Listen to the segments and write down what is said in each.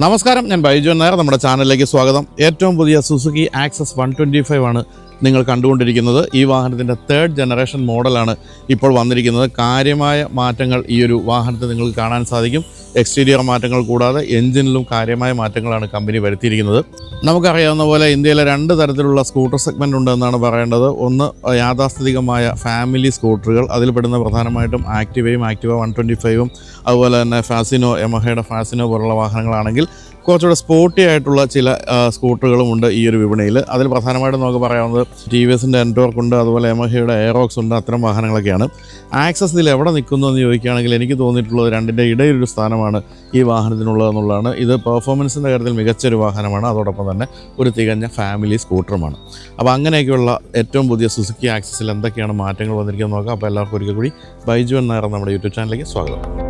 നമസ്കാരം ഞാൻ ബൈജു നായർ. നമ്മുടെ ചാനലിലേക്ക് സ്വാഗതം. ഏറ്റവും പുതിയ Suzuki access one twenty five ആണ് നിങ്ങൾ കണ്ടുകൊണ്ടിരിക്കുന്നത്. ഈ വാഹനത്തിന്റെ തേർഡ് ജനറേഷൻ മോഡലാണ് ഇപ്പോൾ വന്നിരിക്കുന്നത്. കാര്യമായ മാറ്റങ്ങൾ ഈ ഒരു വാഹനത്തിൽ നിങ്ങൾക്ക് കാണാൻ സാധിക്കും. എക്സ്റ്റീരിയർ മാറ്റങ്ങൾ കൂടാതെ എഞ്ചിനിലും കാര്യമായ മാറ്റങ്ങളാണ് കമ്പനി വരുത്തിയിരിക്കുന്നത്. നമുക്കറിയാവുന്ന പോലെ ഇന്ത്യയിലെ രണ്ട് തരത്തിലുള്ള സ്കൂട്ടർ സെഗ്മെന്റ് ഉണ്ടെന്നാണ് പറയേണ്ടത്. ഒന്ന് യാഥാസ്ഥിതികമായ ഫാമിലി സ്കൂട്ടറുകൾ അതിൽപ്പെടുന്ന പ്രധാനമായിട്ടും ആക്ടിവയും ആക്ടിവ വൺ ട്വന്റി ഫൈവും അതുപോലെ തന്നെ ഫാസിനോ യമഹയുടെ ഫാസിനോ പോലുള്ള വാഹനങ്ങളാണെങ്കിൽ കുറച്ചുകൂടെ സ്പോർട്ടി ആയിട്ടുള്ള ചില സ്കൂട്ടറുകളും ഉണ്ട് ഈ ഒരു വിപണിയിൽ. അതിൽ പ്രധാനമായിട്ടും നമുക്ക് പറയാവുന്നത് ടി വി എസിന്റെ എന്റോർക്ക് ഉണ്ട് അതുപോലെ എമഹയുടെ എയറോക്സ് ഉണ്ട് അത്തരം വാഹനങ്ങളൊക്കെയാണ്. ആക്സസ് ഇതിൽ എവിടെ നിൽക്കുന്നു എന്ന് ചോദിക്കുകയാണെങ്കിൽ എനിക്ക് തോന്നിയിട്ടുള്ളത് രണ്ടിന്റെ ഇടയിലൊരു സ്ഥാനമാണ് ഈ വാഹനത്തിനുള്ളതെന്നുള്ളതാണ് ഇത് പെർഫോമൻസിന്റെ കാര്യത്തിൽ മികച്ചൊരു വാഹനമാണ് അതോടൊപ്പം തന്നെ ഒരു തികഞ്ഞ ഫാമിലി സ്കൂട്ടറുമാണ് അപ്പോൾ അങ്ങനെയൊക്കെയുള്ള ഏറ്റവും പുതിയ സുസുക്കി ആക്സസിൽ എന്തൊക്കെയാണ് മാറ്റങ്ങൾ വന്നിരിക്കുന്നത് നോക്കാം. അപ്പോൾ എല്ലാവർക്കും ഒരിക്കൽ കൂടി ബൈജു എന്ന നായർ നമ്മുടെ യൂട്യൂബ് ചാനലിലേക്ക് സ്വാഗതം.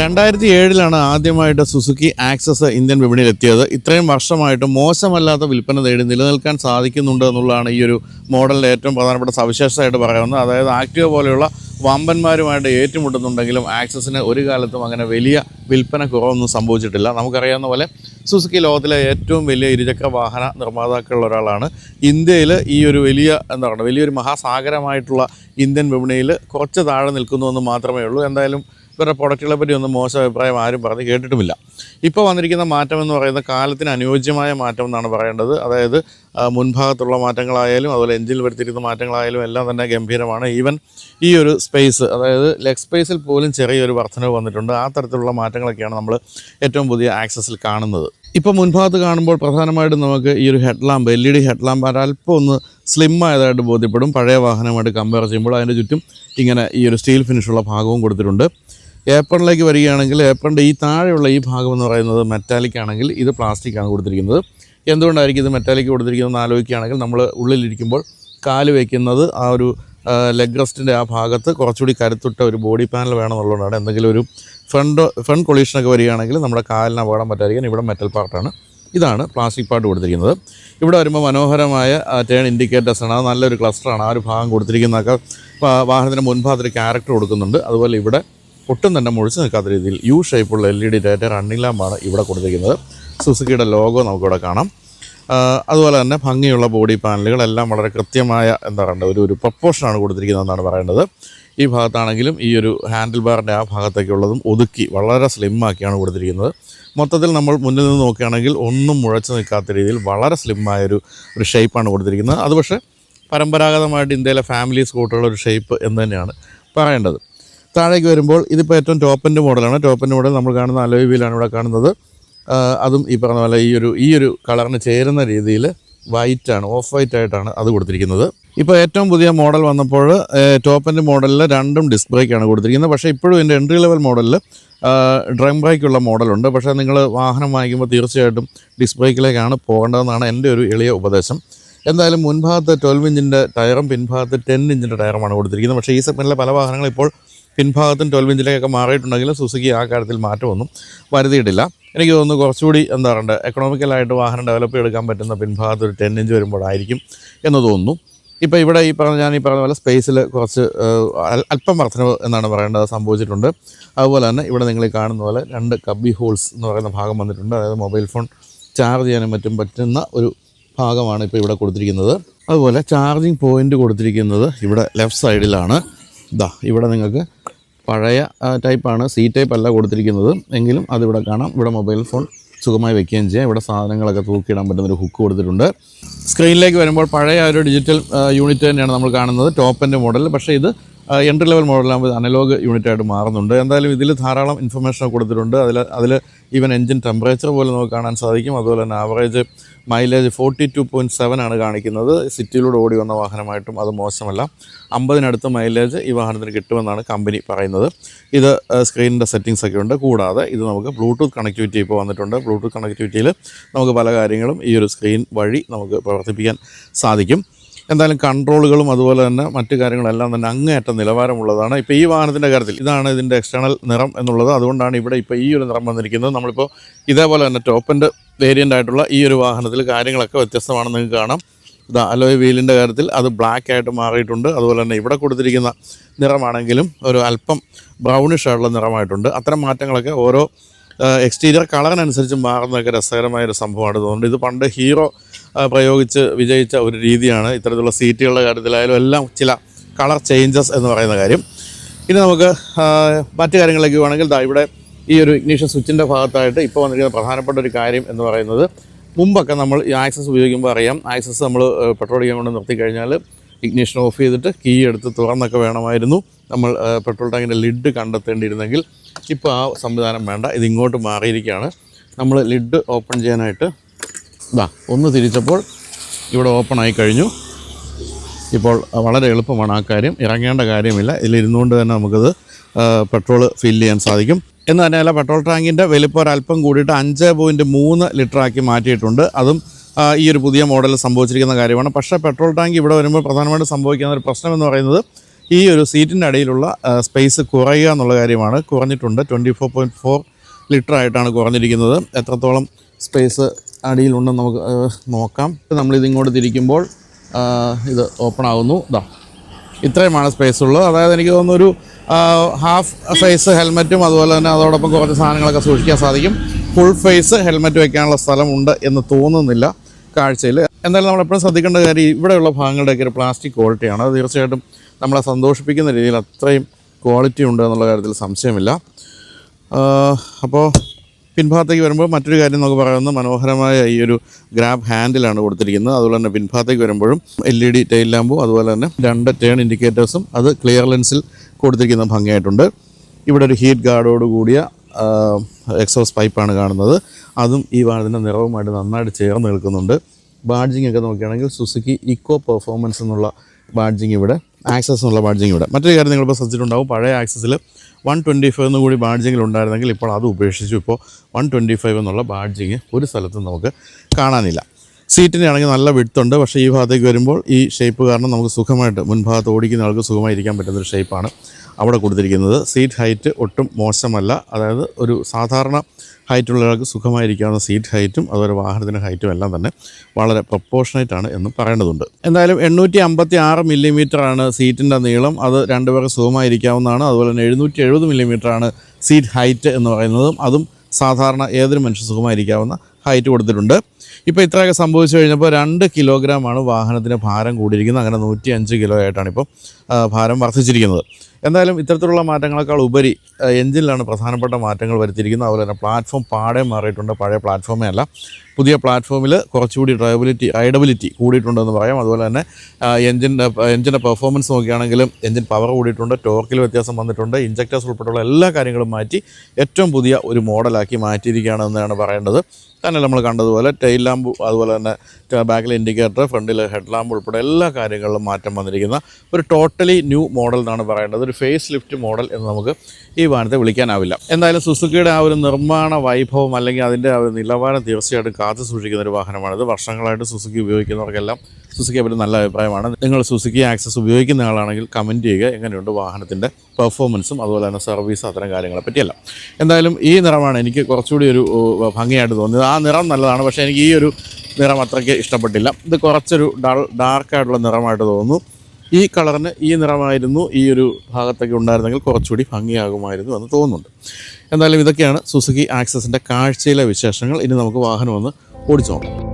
രണ്ടായിരത്തി ഏഴിലാണ് ആദ്യമായിട്ട് സുസുക്കി ആക്സസ് ഇന്ത്യൻ വിപണിയിൽ എത്തിയത് ഇത്രയും വർഷമായിട്ട് മോശമല്ലാത്ത വിൽപ്പന തേടി നിലനിൽക്കാൻ സാധിക്കുന്നുണ്ട് എന്നുള്ളതാണ് ഈ ഒരു മോഡലിന്റെ ഏറ്റവും പ്രധാനപ്പെട്ട സവിശേഷതയായിട്ട് പറയുന്നത്. അതായത് ആക്ടിവ പോലെയുള്ള വമ്പന്മാരുമായിട്ട് ഏറ്റുമുട്ടുന്നുണ്ടെങ്കിലും ആക്സസിന് ഒരു കാലത്തും അങ്ങനെ വലിയ വിൽപ്പന കുറവൊന്നും സംഭവിച്ചിട്ടില്ല. നമുക്കറിയാവുന്ന പോലെ സുസുക്കി ലോകത്തിലെ ഏറ്റവും വലിയ ഇരുചക്ര വാഹന നിർമ്മാതാക്കളിൽ ഒരാളാണ്. ഇന്ത്യയിൽ ഈ ഒരു വലിയ എന്താ പറയുക വലിയൊരു മഹാസാഗരമായിട്ടുള്ള ഇന്ത്യൻ വിപണിയിൽ കുറച്ച് താഴെ നിൽക്കുന്നു എന്ന് മാത്രമേ ഉള്ളൂ. എന്തായാലും ഇവരുടെ പ്രൊഡക്റ്റുകളെ പറ്റി ഒന്നും മോശം അഭിപ്രായം ആരും പറഞ്ഞ് കേട്ടിട്ടുമില്ല. ഇപ്പോൾ വന്നിരിക്കുന്ന മാറ്റം എന്ന് പറയുന്നത് കാലത്തിന് അനുയോജ്യമായ മാറ്റം എന്നാണ് പറയേണ്ടത്. അതായത് മുൻഭാഗത്തുള്ള മാറ്റങ്ങളായാലും അതുപോലെ എഞ്ചിൽ വരുത്തിയിരിക്കുന്ന മാറ്റങ്ങളായാലും എല്ലാം തന്നെ ഗംഭീരമാണ്. ഈവൻ ഈ ഒരു സ്പേസ് അതായത് ലെഗ് സ്പേസിൽ പോലും ചെറിയൊരു വർധനവ് വന്നിട്ടുണ്ട്. ആ തരത്തിലുള്ള മാറ്റങ്ങളൊക്കെയാണ് നമ്മൾ ഏറ്റവും പുതിയ ആക്സസിൽ കാണുന്നത്. ഇപ്പോൾ മുൻഭാഗത്ത് കാണുമ്പോൾ പ്രധാനമായിട്ടും നമുക്ക് ഈ ഒരു head lamp L E D head lamp അല്പം ഒന്ന് സ്ലിം ആയതായിട്ട് ബോധ്യപ്പെടും. പഴയ വാഹനമായിട്ട് കമ്പയർ ചെയ്യുമ്പോൾ അതിന്റെ ചുറ്റും ഇങ്ങനെ ഈ ഒരു സ്റ്റീൽ ഫിനിഷുള്ള ഭാഗവും കൊടുത്തിട്ടുണ്ട്. ഏപ്രണിലേക്ക് വരികയാണെങ്കിൽ ഏപ്പണിന്റെ ഈ താഴെയുള്ള ഈ ഭാഗം എന്ന് പറയുന്നത് മെറ്റാലിക് ആണെങ്കിൽ ഇത് പ്ലാസ്റ്റിക് ആണ് കൊടുത്തിരിക്കുന്നത്. എന്തുകൊണ്ടായിരിക്കും ഇത് മെറ്റാലിക് കൊടുത്തിരിക്കുന്നതെന്ന് ആലോചിക്കുകയാണെങ്കിൽ നമ്മൾ ഉള്ളിലിരിക്കുമ്പോൾ കാൽ വയ്ക്കുന്നത് ആ ഒരു ലെഗ് റെസ്റ്റിന്റെ ആ ഭാഗത്ത് കുറച്ചുകൂടി കരുത്തുട്ട ഒരു ബോഡി പാനൽ വേണമെന്നുള്ളതുകൊണ്ടാണ്. എന്തെങ്കിലും ഒരു ഫ്രണ്ട് ഫ്രണ്ട് കൊളീഷനൊക്കെ വരികയാണെങ്കിൽ നമ്മുടെ കാലിന് അപകടം പറ്റാതിരിക്കാൻ ഇവിടെ മെറ്റൽ പാർട്ടാണ് ഇതാണ് പ്ലാസ്റ്റിക് പാർട്ട് കൊടുത്തിരിക്കുന്നത്. ഇവിടെ വരുമ്പോൾ മനോഹരമായ ടേൺ ഇൻഡിക്കേറ്റേഴ്സാണ് അത് നല്ലൊരു ക്ലസ്റ്ററാണ് ആ ഒരു ഭാഗം കൊടുത്തിരിക്കുന്നതൊക്കെ വാഹനത്തിന്റെ മുൻഭാഗത്തൊരു ക്യാരക്ടർ കൊടുക്കുന്നുണ്ട്. അതുപോലെ ഇവിടെ ഒട്ടും തന്നെ മുഴിച്ച് നിൽക്കാത്ത രീതിയിൽ U ഷേപ്പുള്ള L E D daytime running ലാമ്പാണ് ഇവിടെ കൊടുത്തിരിക്കുന്നത്. സുസുക്കിയുടെ ലോഗോ നമുക്കിവിടെ കാണാം. അതുപോലെ തന്നെ ഭംഗിയുള്ള ബോഡി പാനലുകൾ എല്ലാം വളരെ കൃത്യമായ എന്താ പറയുക ഒരു ഒരു പ്രപ്പോർഷനാണ് കൊടുത്തിരിക്കുന്നതെന്നാണ് പറയേണ്ടത്. ഈ ഭാഗത്താണെങ്കിലും ഈ ഒരു ഹാൻഡിൽ ബാറിന്റെ ആ ഭാഗത്തേക്കുള്ളതും ഒതുക്കി വളരെ സ്ലിമ്മാക്കിയാണ് കൊടുത്തിരിക്കുന്നത്. മൊത്തത്തിൽ നമ്മൾ മുന്നിൽ നിന്ന് നോക്കുകയാണെങ്കിൽ ഒന്നും മുഴച്ചു നിൽക്കാത്ത രീതിയിൽ വളരെ സ്ലിമ്മായൊരു ഒരു ഷേപ്പാണ് കൊടുത്തിരിക്കുന്നത്. അത് പക്ഷേ പരമ്പരാഗതമായിട്ട് ഇന്ത്യയിലെ ഫാമിലി സ്കൂട്ടറുകളുടെ ഒരു ഷേപ്പ് എന്ന് തന്നെയാണ് പറയേണ്ടത്. താഴേക്ക് വരുമ്പോൾ ഇതിപ്പോൾ ഏറ്റവും ടോപ്പിന്റെ മോഡലാണ്. ടോപ്പിന്റെ മോഡൽ നമ്മൾ കാണുന്ന അലോയ് വീലാണ് ഇവിടെ കാണുന്നത്. അതും ഈ പറഞ്ഞ പോലെ ഈ ഒരു ഈ ഒരു കളറിന് ചേരുന്ന രീതിയിൽ വൈറ്റാണ് ഓഫ് വൈറ്റ് ആയിട്ടാണ് അത് കൊടുത്തിരിക്കുന്നത്. ഇപ്പോൾ ഏറ്റവും പുതിയ മോഡൽ വന്നപ്പോൾ ടോപ്പിന്റെ മോഡലിൽ രണ്ടും ഡിസ്ക് ബ്രേക്കാണ് കൊടുത്തിരിക്കുന്നത്. പക്ഷേ ഇപ്പോഴും എന്റെ എൻട്രി ലെവൽ മോഡലിൽ ഡ്രം ബ്രേക്കുള്ള മോഡലുണ്ട്. പക്ഷേ നിങ്ങൾ വാഹനം വാങ്ങിക്കുമ്പോൾ തീർച്ചയായിട്ടും ഡിസ്ക് ബ്രേക്കിലേക്കാണ് പോകേണ്ടതെന്നാണ് എന്റെ ഒരു എളിയ ഉപദേശം. എന്തായാലും മുൻഭാഗത്ത് ട്വൽവ് ഇഞ്ചിന്റെ ടയറും പിൻഭാഗത്ത് ടെൻ ഇഞ്ചിന്റെ ടയറുമാണ് കൊടുത്തിരിക്കുന്നത്. പക്ഷേ ഈ സെഗ്മെന്റിലെ പല വാഹനങ്ങളും ഇപ്പോൾ പിൻഭാഗത്തും ട്വൽവ് ഇഞ്ചിലേക്കൊക്കെ മാറിയിട്ടുണ്ടെങ്കിലും സുസുക്കി ആ കാര്യത്തിൽ മാറ്റമൊന്നും വരുത്തിയിട്ടില്ല. എനിക്ക് തോന്നുന്നു കുറച്ചുകൂടി എന്താ പറയുക എക്കണോമിക്കലായിട്ട് വാഹനം ഡെവലപ്പ് ചെയ്തെടുക്കാൻ പറ്റുന്ന പിൻഭാഗത്ത് ഒരു ടെൻ ഇഞ്ച് വരുമ്പോഴായിരിക്കും എന്ന് തോന്നുന്നു. ഇപ്പോൾ ഇവിടെ ഈ പറഞ്ഞ ഞാൻ ഈ പറഞ്ഞ പോലെ സ്പേസിൽ കുറച്ച് അല്പം വർധനവ് എന്നാണ് പറയേണ്ടത് സംഭവിച്ചിട്ടുണ്ട്. അതുപോലെ തന്നെ ഇവിടെ നിങ്ങൾ കാണുന്ന പോലെ രണ്ട് കബി ഹോൾസ് എന്ന് പറയുന്ന ഭാഗം വന്നിട്ടുണ്ട്. അതായത് മൊബൈൽ ഫോൺ ചാർജ് ചെയ്യാനും മറ്റും പറ്റുന്ന ഒരു ഭാഗമാണ് ഇപ്പോൾ ഇവിടെ കൊടുത്തിരിക്കുന്നത്. അതുപോലെ ചാർജിങ് പോയിന്റ് കൊടുത്തിരിക്കുന്നത് ഇവിടെ ലെഫ്റ്റ് സൈഡിലാണ് ഇതാ ഇവിടെ നിങ്ങൾക്ക് പഴയ ടൈപ്പാണ് സി ടൈപ്പ് അല്ല കൊടുത്തിരിക്കുന്നത്. എങ്കിലും അതിവിടെ കാണാം. ഇവിടെ മൊബൈൽ ഫോൺ സുഖമായി വെക്കുകയും ചെയ്യാം. ഇവിടെ സാധനങ്ങളൊക്കെ തൂക്കിയിടാൻ പറ്റുന്ന ഒരു ഹുക്ക് കൊടുത്തിട്ടുണ്ട്. സ്ക്രീനിലേക്ക് വരുമ്പോൾ പഴയ ഒരു ഡിജിറ്റൽ യൂണിറ്റ് തന്നെയാണ് നമ്മൾ കാണുന്നത്. ടോപ്പിന്റെ മോഡൽ പക്ഷേ ഇത് എൻട്രി ലെവൽ മോഡലാകുമ്പോൾ അനലോഗ് യൂണിറ്റായിട്ട് മാറുന്നുണ്ട്. എന്തായാലും ഇതിൽ ധാരാളം ഇൻഫർമേഷൻ കൊടുത്തിട്ടുണ്ട്. അതിൽ അതിൽ ഈവൻ എഞ്ചിൻ ടെമ്പറേച്ചർ പോലെ നമുക്ക് കാണാൻ സാധിക്കും. അതുപോലെ തന്നെ average mileage forty two point seven ആണ് കാണിക്കുന്നത്. സിറ്റിയിലൂടെ ഓടി വന്ന വാഹനമായിട്ടും അത് മോശമല്ല. അമ്പതിനടുത്ത് മൈലേജ് ഈ വാഹനത്തിന് കിട്ടുമെന്നാണ് കമ്പനി പറയുന്നത്. ഇത് സ്ക്രീനിന്റെ സെറ്റിങ്സ് ഒക്കെ ഉണ്ട്. കൂടാതെ ഇത് നമുക്ക് ബ്ലൂടൂത്ത് കണക്ടിവിറ്റി ഇപ്പോൾ വന്നിട്ടുണ്ട്. ബ്ലൂടൂത്ത് കണക്ടിവിറ്റിയിൽ നമുക്ക് പല കാര്യങ്ങളും ഈ ഒരു സ്ക്രീൻ വഴി നമുക്ക് പ്രവർത്തിപ്പിക്കാൻ സാധിക്കും. എന്തായാലും കൺട്രോളുകളും അതുപോലെ തന്നെ മറ്റു കാര്യങ്ങളെല്ലാം തന്നെ അങ്ങേയറ്റം നിലവാരമുള്ളതാണ്. ഇപ്പോൾ ഈ വാഹനത്തിന്റെ കാര്യത്തിൽ ഇതാണ് ഇതിന്റെ എക്സ്റ്റേണൽ നിറം എന്നുള്ളത്. അതുകൊണ്ടാണ് ഇവിടെ ഇപ്പോൾ ഈ ഒരു നിറം വന്നിരിക്കുന്നത്. നമ്മളിപ്പോൾ ഇതേപോലെ തന്നെ ടോപ്പിന്റെ വേരിയന്റ് ആയിട്ടുള്ള ഈ ഒരു വാഹനത്തിൽ കാര്യങ്ങളൊക്കെ വ്യത്യസ്തമാണെന്ന് നിങ്ങൾക്ക് കാണാം. ഇതാ അലോയ് വീലിന്റെ കാര്യത്തിൽ അത് ബ്ലാക്ക് ആയിട്ട് മാറിയിട്ടുണ്ട്. അതുപോലെ തന്നെ ഇവിടെ കൊടുത്തിരിക്കുന്ന നിറമാണെങ്കിലും ഒരു അല്പം ബ്രൗണിഷ് ആയിട്ടുള്ള നിറമായിട്ടുണ്ട്. അത്തരം മാറ്റങ്ങളൊക്കെ ഓരോ എക്സ്റ്റീരിയർ കളറിനനുസരിച്ച് മാറുന്നതൊക്കെ രസകരമായ ഒരു സംഭവമാണ്. അതുകൊണ്ട് ഇത് പണ്ട് ഹീറോ പ്രയോഗിച്ച് വിജയിച്ച ഒരു രീതിയാണ്. ഇത്തരത്തിലുള്ള സീറ്റുകളുടെ കാര്യത്തിലായാലും എല്ലാം ചില കളർ ചേഞ്ചസ് എന്ന് പറയുന്ന കാര്യം. ഇനി നമുക്ക് മറ്റു കാര്യങ്ങളിലേക്ക് വേണമെങ്കിൽ ദാ ഇവിടെ ഈ ഒരു ഇഗ്നീഷൻ സ്വിച്ചിന്റെ ഭാഗത്തായിട്ട് ഇപ്പോൾ വന്നിരിക്കുന്ന പ്രധാനപ്പെട്ട ഒരു കാര്യം എന്ന് പറയുന്നത് മുമ്പൊക്കെ നമ്മൾ ഈ ആക്സസ് ഉപയോഗിക്കുമ്പോൾ അറിയാം. ആക്സസ് നമ്മൾ പെട്രോൾ ഇടിക്കാൻ കൊണ്ട് നിർത്തി കഴിഞ്ഞാൽ ഇഗ്നീഷൻ ഓഫ് ചെയ്തിട്ട് കീ എടുത്ത് തുറന്നൊക്കെ വേണമായിരുന്നു. നമ്മൾ പെട്രോൾ ടാങ്കിന്റെ ലിഡ് കണ്ടെത്തേണ്ടിയിരുന്നെങ്കിൽ ഇപ്പോൾ ആ സംവിധാനം വേണ്ട. ഇതിങ്ങോട്ട് മാറിയിരിക്കുകയാണ്. നമ്മൾ ലിഡ് ഓപ്പൺ ചെയ്യാനായിട്ട് ഇതാ ഒന്ന് തിരിച്ചപ്പോൾ ഇവിടെ ഓപ്പൺ ആയി കഴിഞ്ഞു. ഇപ്പോൾ വളരെ എളുപ്പമാണ് ആ കാര്യം. ഇറങ്ങേണ്ട കാര്യമില്ല. ഇതിലിരുന്നുകൊണ്ട് തന്നെ നമുക്കത് പെട്രോൾ ഫില്ല് ചെയ്യാൻ സാധിക്കും. എന്ന് തന്നെയല്ല പെട്രോൾ ടാങ്കിന്റെ വലിപ്പം ഒരല്പം കൂടിയിട്ട് അഞ്ച് പോയിന്റ് മൂന്ന് ലിറ്ററാക്കി മാറ്റിയിട്ടുണ്ട്. അതും ഈ ഒരു പുതിയ മോഡൽ സംഭവിച്ചിരിക്കുന്ന കാര്യമാണ്. പക്ഷേ പെട്രോൾ ടാങ്ക് ഇവിടെ വരുമ്പോൾ പ്രധാനമായിട്ടും സംഭവിക്കുന്ന ഒരു പ്രശ്നം എന്ന് പറയുന്നത് ഈ ഒരു സീറ്റിന്റെ അടിയിലുള്ള സ്പേസ് കുറയുക എന്നുള്ള കാര്യമാണ് കുറഞ്ഞിട്ടുണ്ട്. Twenty four point four litre ആയിട്ടാണ് കുറഞ്ഞിരിക്കുന്നത്. എത്രത്തോളം സ്പേസ് അടിയിലുണ്ടെന്ന് നമുക്ക് നോക്കാം. നമ്മളിത് ഇങ്ങോട്ട് തിരിക്കുമ്പോൾ ഇത് ഓപ്പൺ ആകുന്നു ഇതാ ഇത്രയുമാണ് സ്പേസ് ഉള്ളത് അതായത് എനിക്ക് തോന്നുന്നു ഒരു ഹാഫ് ഫേസ് ഹെൽമെറ്റും അതുപോലെ തന്നെ അതോടൊപ്പം കുറച്ച് സാധനങ്ങളൊക്കെ സൂക്ഷിക്കാൻ സാധിക്കും. ഫുൾ ഫേസ് ഹെൽമെറ്റ് വയ്ക്കാനുള്ള സ്ഥലമുണ്ട് എന്ന് തോന്നുന്നില്ല കാഴ്ചയിൽ. എന്തായാലും നമ്മൾ എപ്പോഴും ശ്രദ്ധിക്കേണ്ട കാര്യം ഇവിടെയുള്ള ഭാഗങ്ങളുടെയൊക്കെ ഒരു പ്ലാസ്റ്റിക് ക്വാളിറ്റിയാണ് തീർച്ചയായിട്ടും നമ്മളെ സന്തോഷിപ്പിക്കുന്ന രീതിയിൽ അത്രയും ക്വാളിറ്റി ഉണ്ട് എന്നുള്ള കാര്യത്തിൽ സംശയമില്ല. അപ്പോൾ പിൻഭാഗത്തേക്ക് വരുമ്പോൾ മറ്റൊരു കാര്യം നമുക്ക് പറയുന്നത് മനോഹരമായ ഈ ഒരു ഗ്രാബ് ഹാൻഡിലാണ് കൊടുത്തിരിക്കുന്നത്. അതുപോലെ തന്നെ പിൻഭാഗത്തേക്ക് വരുമ്പോഴും എൽ ഇ ഡി ടൈൽ ലാമ്പും അതുപോലെ തന്നെ രണ്ട് ടേൺ ഇൻഡിക്കേറ്റേഴ്സും അത് ക്ലിയർ ലെൻസിൽ കൊടുത്തിരിക്കുന്ന ഭംഗിയായിട്ടുണ്ട്. ഇവിടെ ഒരു ഹീറ്റ് ഗാർഡോട് കൂടിയ എക്സോസ് പൈപ്പാണ് കാണുന്നത്. അതും ഈ വാഹനത്തിന്റെ നിറവുമായിട്ട് നന്നായിട്ട് ചേർന്ന് നിൽക്കുന്നുണ്ട്. ബാഡ്ജിങ് ഒക്കെ നോക്കുകയാണെങ്കിൽ സുസുക്കി ഇക്കോ പെർഫോമൻസ് എന്നുള്ള ബാഡ്ജിങ് ഇവിടെ ആക്സസ് എന്നുള്ള ബാഡ്ജിങ് ഇവിടെ. മറ്റൊരു കാര്യം നിങ്ങളിപ്പോൾ ശ്രദ്ധിച്ചിട്ടുണ്ടാവും പഴയ ആക്സസിൽ വൺ ട്വന്റി ഫൈവ് എന്ന് കൂടി ബാഡ്ജിങ്ങിൽ ഉണ്ടായിരുന്നെങ്കിൽ ഇപ്പോൾ അത് ഉപേക്ഷിച്ചു. ഇപ്പോൾ വൺ ട്വന്റി ഫൈവ് എന്നുള്ള ബാഡ്ജിങ് ഒരു സ്ഥലത്തും നമുക്ക് കാണാനില്ല. സീറ്റിന്റെ ആണെങ്കിൽ നല്ല വിടുത്തുണ്ട് പക്ഷേ ഈ ഭാഗത്തേക്ക് വരുമ്പോൾ ഈ ഷേപ്പ് കാരണം നമുക്ക് സുഖമായിട്ട് മുൻഭാഗത്ത് ഓടിക്കുന്ന ആൾക്ക് സുഖമായി ഇരിക്കാൻ പറ്റുന്നൊരു ഷേപ്പാണ് അവിടെ കൊടുത്തിരിക്കുന്നത്. സീറ്റ് ഹൈറ്റ് ഒട്ടും മോശമല്ല. അതായത് ഒരു സാധാരണ ഹൈറ്റുള്ള ഒരാൾക്ക് സുഖമായിരിക്കാവുന്ന സീറ്റ് ഹൈറ്റും അതുപോലെ വാഹനത്തിന്റെ ഹൈറ്റും എല്ലാം തന്നെ വളരെ പ്രപ്പോർഷനേറ്റ് ആണ് എന്ന് പറയേണ്ടതുണ്ട്. എന്തായാലും എണ്ണൂറ്റി അമ്പത്തി ആറ് മില്ലിമീറ്ററാണ് സീറ്റിന്റെ നീളം. അത് രണ്ടുപേർക്ക് സുഖമായിരിക്കാവുന്നതാണ്. അതുപോലെ തന്നെ എഴുന്നൂറ്റി എഴുപത് മില്ലിമീറ്ററാണ് സീറ്റ് ഹൈറ്റ് എന്ന് പറയുന്നതും. അതും സാധാരണ ഏതൊരു മനുഷ്യ സുഖമായിരിക്കാവുന്ന ഹൈറ്റ് കൊടുത്തിട്ടുണ്ട്. ഇപ്പോൾ ഇത്രയൊക്കെ സംഭവിച്ചു കഴിഞ്ഞപ്പോൾ രണ്ട് കിലോഗ്രാമാണ് വാഹനത്തിന്റെ ഭാരം കൂടിയിരിക്കുന്നത്. അങ്ങനെ നൂറ്റി അഞ്ച് കിലോ ആയിട്ടാണ് ഇപ്പോൾ ഭാരം വർദ്ധിച്ചിരിക്കുന്നത്. എന്തായാലും ഇത്തരത്തിലുള്ള മാറ്റങ്ങളെക്കാൾ ഉപരി എഞ്ചിനിലാണ് പ്രധാനപ്പെട്ട മാറ്റങ്ങൾ വരുത്തിയിരിക്കുന്നത്. അതുപോലെ തന്നെ പ്ലാറ്റ്ഫോം പാടെ മാറിയിട്ടുണ്ട്. പഴയ പ്ലാറ്റ്ഫോമേ അല്ല. പുതിയ പ്ലാറ്റ്ഫോമിൽ കുറച്ചുകൂടി ഡ്രൈവബിലിറ്റി റൈഡബിലിറ്റി കൂടിയിട്ടുണ്ടെന്ന് പറയാം. അതുപോലെ തന്നെ എഞ്ചിന്റെ എഞ്ചിന്റെ പെർഫോമൻസ് നോക്കുകയാണെങ്കിലും എഞ്ചിൻ പവർ കൂടിയിട്ടുണ്ട് ടോർക്കിൽ വ്യത്യാസം വന്നിട്ടുണ്ട് ഇഞ്ചക്ടേഴ്സ് ഉൾപ്പെടെയുള്ള എല്ലാ കാര്യങ്ങളും മാറ്റി ഏറ്റവും പുതിയ ഒരു മോഡലാക്കി മാറ്റിയിരിക്കുകയാണ് എന്നാണ് പറയേണ്ടത്. തന്നെ നമ്മൾ കണ്ടതുപോലെ ടെയിൽ ലാമ്പ് അതുപോലെ തന്നെ ബാക്കിൽ ഇൻഡിക്കേറ്റർ ഫ്രണ്ടിൽ ഹെഡ് ലാമ്പ് ഉൾപ്പെടെ എല്ലാ കാര്യങ്ങളിലും മാറ്റം വന്നിരിക്കുന്ന ഒരു ടോട്ടലി ന്യൂ മോഡൽ എന്നാണ് പറയേണ്ടത്. ഒരു ഫേസ് ലിഫ്റ്റ് മോഡൽ എന്ന് നമുക്ക് ഈ വാഹനത്തെ വിളിക്കാനാവില്ല. എന്തായാലും സുസുക്കിയുടെ ആ ഒരു നിർമ്മാണ വൈഭവം അല്ലെങ്കിൽ അതിന്റെ ആ ഒരു നിലവാരം തീർച്ചയായിട്ടും കാത്തു സൂക്ഷിക്കുന്ന ഒരു വാഹനമാണിത്. വർഷങ്ങളായിട്ട് സുസുക്കി ഉപയോഗിക്കുന്നവർക്കെല്ലാം സുസുക്കി പറ്റി നല്ല അഭിപ്രായമാണ്. നിങ്ങൾ സുസുക്കി ആക്സസ് ഉപയോഗിക്കുന്ന ആളാണെങ്കിൽ കമന്റ് ചെയ്യുക. എങ്ങനെയുണ്ട് വാഹനത്തിന്റെ പെർഫോമൻസും അതുപോലെ തന്നെ സർവീസ് അത്തരം കാര്യങ്ങളെ പറ്റിയല്ല. എന്തായാലും ഈ നിറമാണ് എനിക്ക് കുറച്ചുകൂടി ഒരു ഭംഗിയായിട്ട് തോന്നിയത്. ആ നിറം നല്ലതാണ്. പക്ഷേ എനിക്ക് ഈ ഒരു നിറം അത്രയ്ക്ക് ഇഷ്ടപ്പെട്ടില്ല. ഇത് കുറച്ചൊരു ഡൾ ഡാർക്കായിട്ടുള്ള നിറമായിട്ട് തോന്നുന്നു. ഈ കളറിന് ഈ നിറമായിരുന്നു ഈ ഒരു ഭാഗത്തൊക്കെ ഉണ്ടായിരുന്നെങ്കിൽ കുറച്ചുകൂടി ഭംഗിയാകുമായിരുന്നു എന്ന് തോന്നുന്നുണ്ട്. എന്തായാലും ഇതൊക്കെയാണ് സുസുക്കി ആക്സസിന്റെ കാഴ്ചയിലെ വിശേഷങ്ങൾ. ഇനി നമുക്ക് വാഹനം ഒന്ന് ഓടിച്ചു നോക്കാം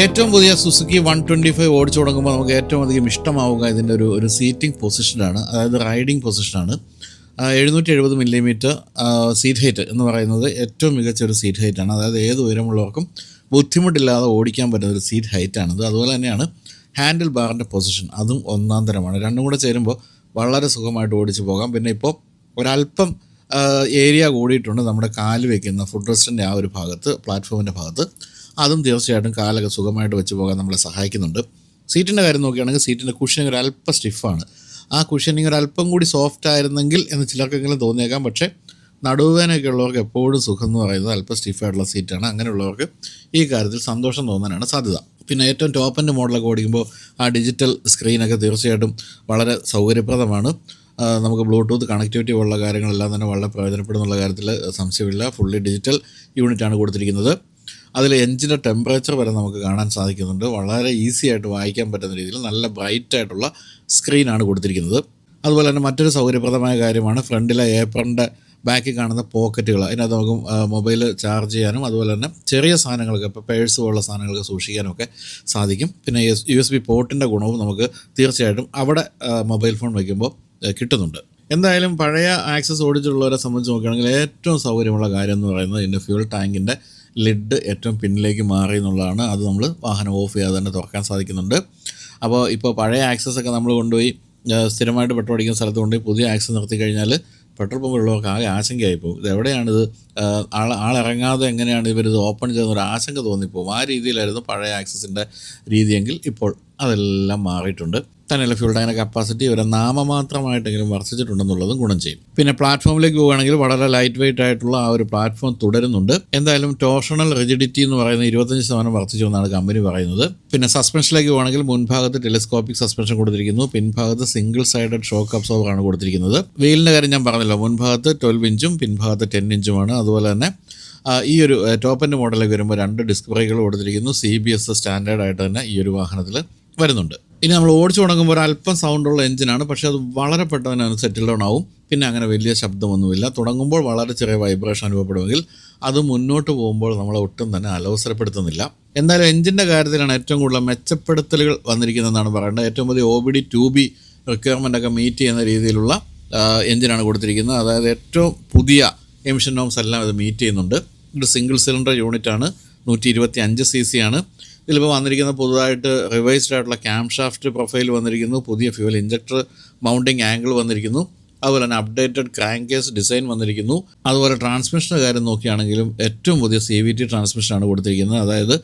ഏറ്റവും പുതിയ സുസുക്കി വൺ ട്വന്റി ഫൈവ് ഓടിച്ചു തുടങ്ങുമ്പോൾ നമുക്ക് ഏറ്റവും അധികം ഇഷ്ടമാവുക ഇതിന്റെ ഒരു ഒരു സീറ്റിംഗ് പൊസിഷനാണ് അതായത് റൈഡിംഗ് പൊസിഷനാണ് എഴുന്നൂറ്റി എഴുപത് മില്ലിമീറ്റർ സീറ്റ് ഹൈറ്റ് എന്ന് പറയുന്നത് ഏറ്റവും മികച്ച ഒരു സീറ്റ് ഹൈറ്റാണ് അതായത് ഏത് ഉയരമുള്ളവർക്കും ബുദ്ധിമുട്ടില്ലാതെ ഓടിക്കാൻ പറ്റുന്ന ഒരു സീറ്റ് ഹൈറ്റാണിത് അതുപോലെ തന്നെയാണ് ഹാൻഡിൽ ബാറിന്റെ പൊസിഷൻ അതും ഒന്നാം തരമാണ്. രണ്ടും കൂടെ ചേരുമ്പോൾ വളരെ സുഖമായിട്ട് ഓടിച്ചു പോകാം. പിന്നെ ഇപ്പോൾ ഒരല്പം ഏരിയ കൂടിയിട്ടുണ്ട് നമ്മുടെ കാൽ വയ്ക്കുന്ന ഫുഡ് റെസ്റ്റിന്റെ ആ ഒരു ഭാഗത്ത് പ്ലാറ്റ്ഫോമിന്റെ ഭാഗത്ത്. അതും തീർച്ചയായിട്ടും കാലൊക്കെ സുഖമായിട്ട് വെച്ച് പോകാൻ നമ്മളെ സഹായിക്കുന്നുണ്ട്. സീറ്റിന്റെ കാര്യം നോക്കുകയാണെങ്കിൽ സീറ്റിന്റെ കുഷനിങ് ഒരു അല്പം സ്റ്റിഫാണ് ആ കുഷനിങ് ഒരു അല്പം കൂടി സോഫ്റ്റ് ആയിരുന്നെങ്കിൽ എന്ന് ചിലർക്കെങ്കിലും തോന്നിയേക്കാം. പക്ഷേ നടുവേനൊക്കെ ഉള്ളവർക്ക് എപ്പോഴും സുഖം എന്ന് പറയുന്നത് അല്പം സ്റ്റിഫായിട്ടുള്ള സീറ്റാണ് അങ്ങനെയുള്ളവർക്ക് ഈ കാര്യത്തിൽ സന്തോഷം തോന്നാനാണ് സാധ്യത. പിന്നെ ഏറ്റവും ടോപ്പ് എന്റെ മോഡലൊക്കെ ഓടിക്കുമ്പോൾ ആ ഡിജിറ്റൽ സ്ക്രീനൊക്കെ തീർച്ചയായിട്ടും വളരെ സൗകര്യപ്രദമാണ്. നമുക്ക് ബ്ലൂടൂത്ത് കണക്ടിവിറ്റി പോലുള്ള കാര്യങ്ങളെല്ലാം തന്നെ വളരെ പ്രയോജനപ്പെടുന്നുള്ള കാര്യത്തിൽ സംശയമില്ല. ഫുള്ളി ഡിജിറ്റൽ യൂണിറ്റാണ് കൊടുത്തിരിക്കുന്നത്. അതിൽ എഞ്ചിന്റെ ടെമ്പറേച്ചർ വരെ നമുക്ക് കാണാൻ സാധിക്കുന്നുണ്ട്. വളരെ ഈസി ആയിട്ട് വായിക്കാൻ പറ്റുന്ന രീതിയിൽ നല്ല ബ്രൈറ്റ് ആയിട്ടുള്ള സ്ക്രീനാണ് കൊടുത്തിരിക്കുന്നത്. അതുപോലെ തന്നെ മറ്റൊരു സൗകര്യപ്രദമായ കാര്യമാണ് ഫ്രണ്ടിലെ ഏപ്രണിന്റെ ബാക്കിൽ കാണുന്ന പോക്കറ്റുകൾ അതിനകത്ത് നമുക്ക് മൊബൈൽ ചാർജ് ചെയ്യാനും അതുപോലെ തന്നെ ചെറിയ സാധനങ്ങൾക്ക് ഇപ്പോൾ പേഴ്സ് പോലുള്ള സാധനങ്ങളൊക്കെ സൂക്ഷിക്കാനും ഒക്കെ സാധിക്കും. പിന്നെ യു എസ് ബി പോർട്ടിന്റെ ഗുണവും നമുക്ക് തീർച്ചയായിട്ടും അവിടെ മൊബൈൽ ഫോൺ വയ്ക്കുമ്പോൾ കിട്ടുന്നുണ്ട്. എന്തായാലും പഴയ ആക്സസ് ഓടിച്ചിട്ടുള്ളവരെ സംബന്ധിച്ച് നോക്കുകയാണെങ്കിൽ ഏറ്റവും സൗകര്യമുള്ള കാര്യം എന്ന് പറയുന്നത് ഇതിന്റെ ഫ്യൂൾ ടാങ്കിന്റെ ലിഡ് ഏറ്റവും പിന്നിലേക്ക് മാറി എന്നുള്ളതാണ്. അത് നമ്മൾ വാഹനം ഓഫ് ചെയ്യാതെ തന്നെ തുറക്കാൻ സാധിക്കുന്നുണ്ട്. അപ്പോൾ ഇപ്പോൾ പഴയ ആക്സസ് ഒക്കെ നമ്മൾ കൊണ്ടുപോയി സ്ഥിരമായിട്ട് പെട്രോൾ അടിക്കുന്ന സ്ഥലത്ത് കൊണ്ടുപോയി പുതിയ ആക്സസ് നിർത്തി കഴിഞ്ഞാൽ പെട്രോൾ പമ്പുള്ളവർക്ക് ആകെ ആശങ്കയായി പോകും ഇത്? എവിടെയാണിത് ആൾ ആളിറങ്ങാതെ എങ്ങനെയാണ് ഇവരിത് ഓപ്പൺ ചെയ്യുന്ന ഒരു ആശങ്ക തോന്നിപ്പോകും ആ രീതിയിലായിരുന്നു പഴയ ആക്സസിന്റെ രീതിയെങ്കിൽ ഇപ്പോൾ അതെല്ലാം മാറിയിട്ടുണ്ട്. തന്നെയല്ല ഫ്യൂൾ ടാങ്കിന്റെ കപ്പാസിറ്റി ഒരു നാമമാത്രമായിട്ടെങ്കിലും വർദ്ധിച്ചിട്ടുണ്ടെന്നുള്ളതും ഗുണം ചെയ്യും. പിന്നെ പ്ലാറ്റ്ഫോമിലേക്ക് പോവുകയാണെങ്കിൽ വളരെ ലൈറ്റ് വെയിറ്റ് ആയിട്ടുള്ള ആ ഒരു പ്ലാറ്റ്ഫോം തുടരുന്നുണ്ട്. എന്തായാലും ടോഷണൽ റിജിഡിറ്റി എന്ന് പറയുന്ന ഇരുപത്തഞ്ച് ശതമാനം വർദ്ധിച്ചു എന്നാണ് കമ്പനി പറയുന്നത്. പിന്നെ സസ്പെൻഷനിലേക്ക് പോവുകയാണെങ്കിൽ മുൻഭാഗത്ത് ടെലിസ്കോപ്പിക് സസ്പെൻഷൻ കൊടുത്തിരിക്കുന്നു. പിൻഭാഗത്ത് സിംഗിൾ സൈഡഡ് ഷോക്ക് അബ്സോർവർ ആണ് കൊടുത്തിരിക്കുന്നത്. വീലിന്റെ കാര്യം ഞാൻ പറഞ്ഞല്ലോ. മുൻഭാഗത്ത് ട്വൽവ് ഇഞ്ചും പിൻഭാഗത്ത് ടെൻ ഇഞ്ചുമാണ് അതുപോലെ തന്നെ ഈ ഒരു ടോപ്പ് എൻഡ് മോഡലിലേക്ക് വരുമ്പോൾ രണ്ട് ഡിസ്ക് ബ്രേക്കുകൾ കൊടുത്തിരിക്കുന്നു. സി ബി എസ് സ്റ്റാൻഡേർഡ് ആയിട്ട് തന്നെ ഈ ഒരു വാഹനത്തിൽ വരുന്നുണ്ട്. ഇനി നമ്മൾ ഓടിച്ചു തുടങ്ങുമ്പോൾ ഒരു അല്പം സൗണ്ടുള്ള എഞ്ചിനാണ് പക്ഷേ അത് വളരെ പെട്ടെന്ന് തന്നെ സെറ്റിൽ ഡൗൺ ആവും. പിന്നെ അങ്ങനെ വലിയ ശബ്ദമൊന്നുമില്ല. തുടങ്ങുമ്പോൾ വളരെ ചെറിയ വൈബ്രേഷൻ അനുഭവപ്പെടുമെങ്കിൽ അത് മുന്നോട്ട് പോകുമ്പോൾ നമ്മളെ ഒട്ടും തന്നെ അലവസരപ്പെടുത്തുന്നില്ല എന്തായാലും എഞ്ചിന്റെ കാര്യത്തിലാണ് ഏറ്റവും കൂടുതൽ മെച്ചപ്പെടുത്തലുകൾ വന്നിരിക്കുന്നതെന്നാണ് പറയേണ്ടത്. ഏറ്റവും പുതിയ O B D two B requirement ഒക്കെ മീറ്റ് ചെയ്യുന്ന രീതിയിലുള്ള എഞ്ചിനാണ് കൊടുത്തിരിക്കുന്നത്. അതായത് ഏറ്റവും പുതിയ എമിഷൻ നോംസ് എല്ലാം ഇത് മീറ്റ് ചെയ്യുന്നുണ്ട്. ഇത് സിംഗിൾ സിലിണ്ടർ യൂണിറ്റാണ് നൂറ്റി ഇരുപത്തി അഞ്ച് സി സി ആണ്. ഇതിലിപ്പോൾ വന്നിരിക്കുന്ന പുതുതായിട്ട് റിവൈസ്ഡ് ആയിട്ടുള്ള ക്യാം ഷാഫ്റ്റ് പ്രൊഫൈൽ വന്നിരിക്കുന്നു പുതിയ ഫ്യൂൽ ഇഞ്ചക്ടർ മൗണ്ടിങ് ആംഗിൾ വന്നിരിക്കുന്നു അതുപോലെ തന്നെ അപ്ഡേറ്റഡ് ക്രാങ്ക് കേസ് ഡിസൈൻ വന്നിരിക്കുന്നു. അതുപോലെ ട്രാൻസ്മിഷന്റെ കാര്യം നോക്കുകയാണെങ്കിലും ഏറ്റവും പുതിയ സി വി ടി ട്രാൻസ്മിഷനാണ് കൊടുത്തിരിക്കുന്നത്. അതായത്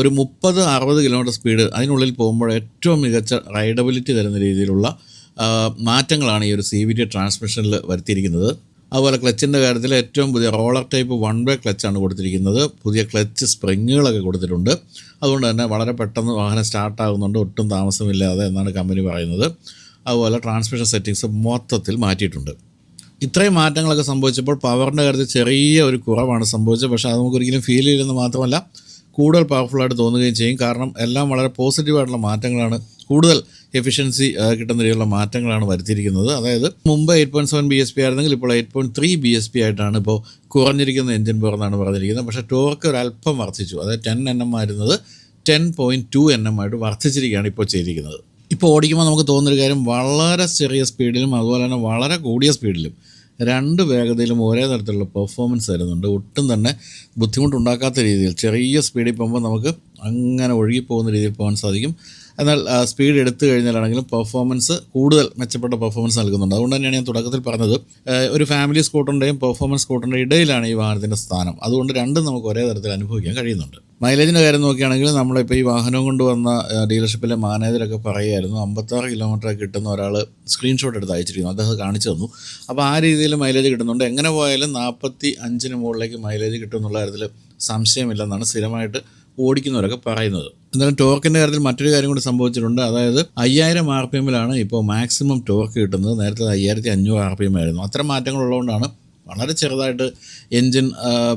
ഒരു മുപ്പത് അറുപത് കിലോമീറ്റർ സ്പീഡ് അതിനുള്ളിൽ പോകുമ്പോൾ ഏറ്റവും മികച്ച റൈഡബിലിറ്റി തരുന്ന രീതിയിലുള്ള മാറ്റങ്ങളാണ് ഈ ഒരു സി വി ടി ട്രാൻസ്മിഷനിൽ വരുത്തിയിരിക്കുന്നത്. അതുപോലെ ക്ലച്ചിന്റെ കാര്യത്തിൽ ഏറ്റവും പുതിയ റോളർ ടൈപ്പ് വൺ വേ ക്ലച്ചാണ് കൊടുത്തിരിക്കുന്നത്. പുതിയ ക്ലച്ച് സ്പ്രിങ്ങുകളൊക്കെ കൊടുത്തിട്ടുണ്ട്. അതുകൊണ്ട് തന്നെ വളരെ പെട്ടെന്ന് വാഹനം സ്റ്റാർട്ടാകുന്നുണ്ട് ഒട്ടും താമസമില്ലാതെ എന്നാണ് കമ്പനി പറയുന്നത്. അതുപോലെ ട്രാൻസ്മിഷൻ സെറ്റിങ്സ് മൊത്തത്തിൽ മാറ്റിയിട്ടുണ്ട്. ഇത്രയും മാറ്റങ്ങളൊക്കെ സംഭവിച്ചപ്പോൾ പവറിന്റെ കാര്യത്തിൽ ചെറിയ ഒരു കുറവാണ് സംഭവിച്ചത്. പക്ഷേ അത് നമുക്കൊരിക്കലും ഫീൽ ചെയ്യില്ലെന്ന് മാത്രമല്ല കൂടുതൽ പവർഫുള്ളായിട്ട് തോന്നുകയും ചെയ്യും. കാരണം എല്ലാം വളരെ പോസിറ്റീവായിട്ടുള്ള മാറ്റങ്ങളാണ് കൂടുതൽ എഫിഷ്യൻസി കിട്ടുന്ന രീതിയിലുള്ള മാറ്റങ്ങളാണ് വരുത്തിയിരിക്കുന്നത്. അതായത് മുമ്പ് eight point seven B S P ആയിരുന്നെങ്കിൽ ഇപ്പോൾ eight point three B S P ആയിട്ടാണ് ഇപ്പോൾ കുറഞ്ഞിരിക്കുന്ന എഞ്ചിൻ പവർ എന്നാണ് പറഞ്ഞിരിക്കുന്നത്. പക്ഷേ ടോർക്ക് ഒരു അല്പം വർദ്ധിച്ചു. അതായത് ടെൻ എൻ എം ആയിരുന്നത് ten point two N M ആയിട്ട് വർദ്ധിച്ചിരിക്കുകയാണ് ഇപ്പോൾ ചെയ്തിരിക്കുന്നത്. ഇപ്പോൾ ഓടിക്കുമ്പോൾ നമുക്ക് തോന്നുന്നൊരു കാര്യം വളരെ ചെറിയ സ്പീഡിലും അതുപോലെ തന്നെ വളരെ കൂടിയ സ്പീഡിലും രണ്ട് വേഗതയിലും ഒരേ തരത്തിലുള്ള പെർഫോമൻസ് തരുന്നുണ്ട്. ഒട്ടും തന്നെ ബുദ്ധിമുട്ടുണ്ടാക്കാത്ത രീതിയിൽ ചെറിയ സ്പീഡിൽ പോകുമ്പോൾ നമുക്ക് അങ്ങനെ ഒഴുകിപ്പോകുന്ന രീതിയിൽ പോകാൻ സാധിക്കും. എന്നാൽ സ്പീഡ് എടുത്തു കഴിഞ്ഞാലാണെങ്കിലും പെർഫോമൻസ് കൂടുതൽ മെച്ചപ്പെട്ട പെർഫോമൻസ് നൽകുന്നുണ്ട്. അതുകൊണ്ട് തന്നെയാണ് ഞാൻ തുടക്കത്തിൽ പറഞ്ഞത് ഒരു ഫാമിലി സ്കൂട്ടറിന്റെയും പെർഫോമൻസ് സ്കൂട്ടറിന്റെ ഇടയിലാണ് ഈ വാഹനത്തിന്റെ സ്ഥാനം. അതുകൊണ്ട് രണ്ടും നമുക്ക് ഒരേ തരത്തിൽ അനുഭവിക്കാൻ കഴിയുന്നുണ്ട്. മൈലേജിന്റെ കാര്യം നോക്കുകയാണെങ്കിൽ നമ്മളിപ്പോൾ ഈ വാഹനം കൊണ്ടുവന്ന ഡീലർഷിപ്പിലെ മാനേജരൊക്കെ പറയുമായിരുന്നു അമ്പത്താറ് കിലോമീറ്റർ കിട്ടുന്ന ഒരാൾ സ്ക്രീൻഷോട്ട് എടുത്ത് അയച്ചിരിക്കുന്നു. അദ്ദേഹം കാണിച്ചു തന്നു. അപ്പോൾ ആ രീതിയിൽ മൈലേജ് കിട്ടുന്നുണ്ട്. എങ്ങനെ പോയാലും നാൽപ്പത്തി അഞ്ചിന് മുകളിലേക്ക് മൈലേജ് കിട്ടും എന്നുള്ള കാര്യത്തിൽ സംശയമില്ലെന്നാണ് സ്ഥിരമായിട്ട് ഓടിക്കുന്നവരൊക്കെ പറയുന്നത്. എന്തായാലും ടോർക്കിന്റെ കാര്യത്തിൽ മറ്റൊരു കാര്യം കൂടി സംഭവിച്ചിട്ടുണ്ട്. അതായത് അയ്യായിരം ആർ പി എമ്മിലാണ് ഇപ്പോൾ മാക്സിമം ടോർക്ക് കിട്ടുന്നത്. നേരത്തെ അയ്യായിരത്തി അഞ്ഞൂറ് ആർ പി എം ആയിരുന്നു. അത്തരം മാറ്റങ്ങളുള്ളതുകൊണ്ടാണ് വളരെ ചെറുതായിട്ട് എൻജിൻ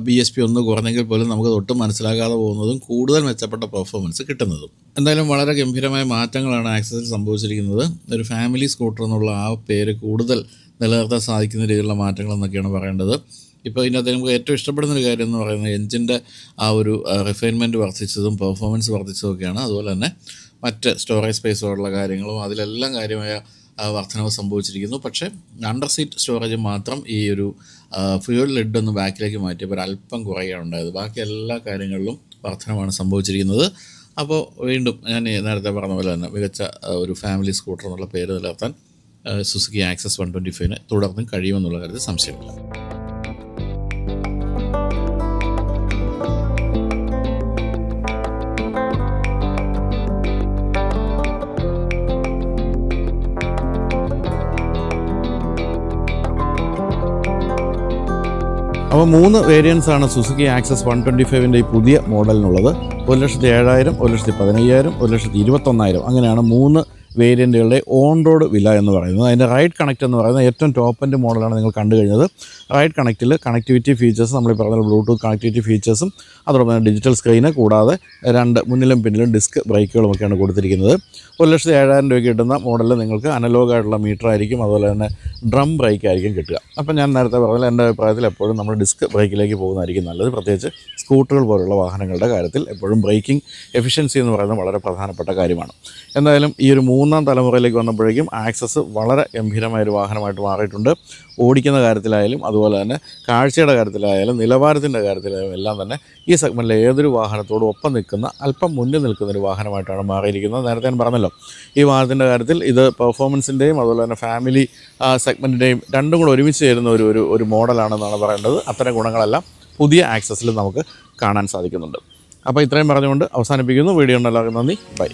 ബി എസ് പി ഒന്ന് കുറഞ്ഞെങ്കിൽ പോലും നമുക്ക് ഒട്ടും മനസ്സിലാകാതെ പോകുന്നതും കൂടുതൽ മെച്ചപ്പെട്ട പെർഫോമൻസ് കിട്ടുന്നതും. എന്തായാലും വളരെ ഗംഭീരമായ മാറ്റങ്ങളാണ് ആക്സസിൽ സംഭവിച്ചിരിക്കുന്നത്. ഒരു ഫാമിലി സ്കൂട്ടർ എന്നുള്ള ആ പേര് കൂടുതൽ നിലനിർത്താൻ സാധിക്കുന്ന രീതിയിലുള്ള മാറ്റങ്ങൾ എന്നൊക്കെയാണ് പറയേണ്ടത്. ഇപ്പോൾ ഇതിനകത്ത് നമുക്ക് ഏറ്റവും ഇഷ്ടപ്പെടുന്ന ഒരു കാര്യം എന്ന് പറയുന്നത് എഞ്ചിന്റെ ആ ഒരു റിഫൈൻമെന്റ് വർദ്ധിച്ചതും പെർഫോമൻസ് വർദ്ധിച്ചതും ഒക്കെയാണ് അതുപോലെ തന്നെ മറ്റ് സ്റ്റോറേജ് സ്പേസ് പോലുള്ള കാര്യങ്ങളും അതിലെല്ലാം കാര്യമായ വർധനവ് സംഭവിച്ചിരിക്കുന്നു. പക്ഷേ അണ്ടർ സീറ്റ് സ്റ്റോറേജ് മാത്രം ഈ ഒരു ഫ്യൂൽ ലെഡ് ഒന്ന് ബാക്കിലേക്ക് മാറ്റിയപ്പോൾ ഒരല്പം കുറയുകയാണ് ഉണ്ടായത്. ബാക്കി എല്ലാ കാര്യങ്ങളിലും വർധനമാണ് സംഭവിച്ചിരിക്കുന്നത്. അപ്പോൾ വീണ്ടും ഞാൻ നേരത്തെ പറഞ്ഞ പോലെ തന്നെ മികച്ച ഒരു ഫാമിലി സ്കൂട്ടർ എന്നുള്ള പേര് നിലനിർത്താൻ സുസുക്കി ആക്സസ് വൺ ട്വന്റി ഫൈവിന് തുടർന്നും കഴിയുമെന്നുള്ള കാര്യത്തിൽ സംശയമില്ല. അപ്പോൾ മൂന്ന് വേരിയൻസ് ആണ് സുസുക്കി ആക്സസ് വൺ ട്വന്റി ഫൈവിന്റെ ഈ പുതിയ മോഡലിനുള്ളത്. ഒരു ലക്ഷത്തി ഏഴായിരം ഒരു ലക്ഷത്തി പതിനയ്യായിരം ഒരു ലക്ഷത്തി ഇരുപത്തൊന്നായിരം. അങ്ങനെയാണ് മൂന്ന് വേരിയന്റുകളുടെ ഓൺ റോഡ് വില എന്ന് പറയുന്നത്. അതിന്റെ റൈഡ് കണക്റ്റ് എന്ന് പറയുന്നത് ഏറ്റവും ടോപ്പ് എൻഡ് മോഡലാണ് നിങ്ങൾ കണ്ടു കഴിഞ്ഞത്. റൈഡ് കണക്റ്റിൽ കണക്ടിവിറ്റി ഫീച്ചേഴ്സ് നമ്മൾ പറഞ്ഞ ബ്ലൂടൂത്ത് കണക്ടിവിറ്റി ഫീച്ചേഴ്സും അതോടൊപ്പം തന്നെ ഡിജിറ്റൽ സ്ക്രീന് കൂടാതെ രണ്ട് മുന്നിലും പിന്നിലും ഡിസ്ക് ബ്രേക്കുകളും ബ്രേക്കുകളുമൊക്കെയാണ് കൊടുത്തിരിക്കുന്നത്. ഒരു ലക്ഷത്തി ഏഴായിരം രൂപയ്ക്ക് കിട്ടുന്ന മോഡലിൽ നിങ്ങൾക്ക് അനലോഗായിട്ടുള്ള മീറ്റർ ആയിരിക്കും അതുപോലെ തന്നെ ഡ്രം ബ്രേക്ക് ആയിരിക്കും കിട്ടുക. അപ്പം ഞാൻ നേരത്തെ പറഞ്ഞാൽ എന്റെ അഭിപ്രായത്തിൽ എപ്പോഴും നമ്മൾ ഡിസ്ക് ബ്രേക്കിലേക്ക് പോകുന്നതായിരിക്കും നല്ലത്. പ്രത്യേകിച്ച് സ്കൂട്ടറുകൾ പോലുള്ള വാഹനങ്ങളുടെ കാര്യത്തിൽ എപ്പോഴും ബ്രേക്കിംഗ് എഫിഷ്യൻസി എന്ന് പറയുന്നത് വളരെ പ്രധാനപ്പെട്ട കാര്യമാണ്. എന്തായാലും ഈ ഒരു മൂന്നാം തലമുറയിലേക്ക് വന്നപ്പോഴേക്കും ആക്സസ് വളരെ ഗംഭീരമായ ഒരു വാഹനമായിട്ട് മാറിയിട്ടുണ്ട്. ഓടിക്കുന്ന കാര്യത്തിലായാലും അതുപോലെ തന്നെ കാഴ്ചയുടെ കാര്യത്തിലായാലും നിലവാരത്തിന്റെ കാര്യത്തിലായാലും എല്ലാം തന്നെ ഈ സെഗ്മെന്റിലെ ഏതൊരു വാഹനത്തോടും ഒപ്പം നിൽക്കുന്ന അല്പം മുന്നിൽ നിൽക്കുന്ന ഒരു വാഹനമായിട്ടാണ് മാറിയിരിക്കുന്നത്. നേരത്തെ ഞാൻ പറഞ്ഞല്ലോ ഈ വാഹനത്തിന്റെ കാര്യത്തിൽ ഇത് പെർഫോമൻസിന്റെയും അതുപോലെ തന്നെ ഫാമിലി സെഗ്മെന്റിന്റെയും രണ്ടും കൂടെ ഒരുമിച്ച് ചേരുന്ന ഒരു ഒരു ഒരു മോഡലാണെന്നാണ് പറയേണ്ടത്. അത്തരം ഗുണങ്ങളെല്ലാം പുതിയ ആക്സസിൽ നമുക്ക് കാണാൻ സാധിക്കുന്നുണ്ട്. അപ്പോൾ ഇത്രയും പറഞ്ഞുകൊണ്ട് അവസാനിപ്പിക്കുന്നു. വീഡിയോ എല്ലാവർക്കും നന്ദി. ബൈ.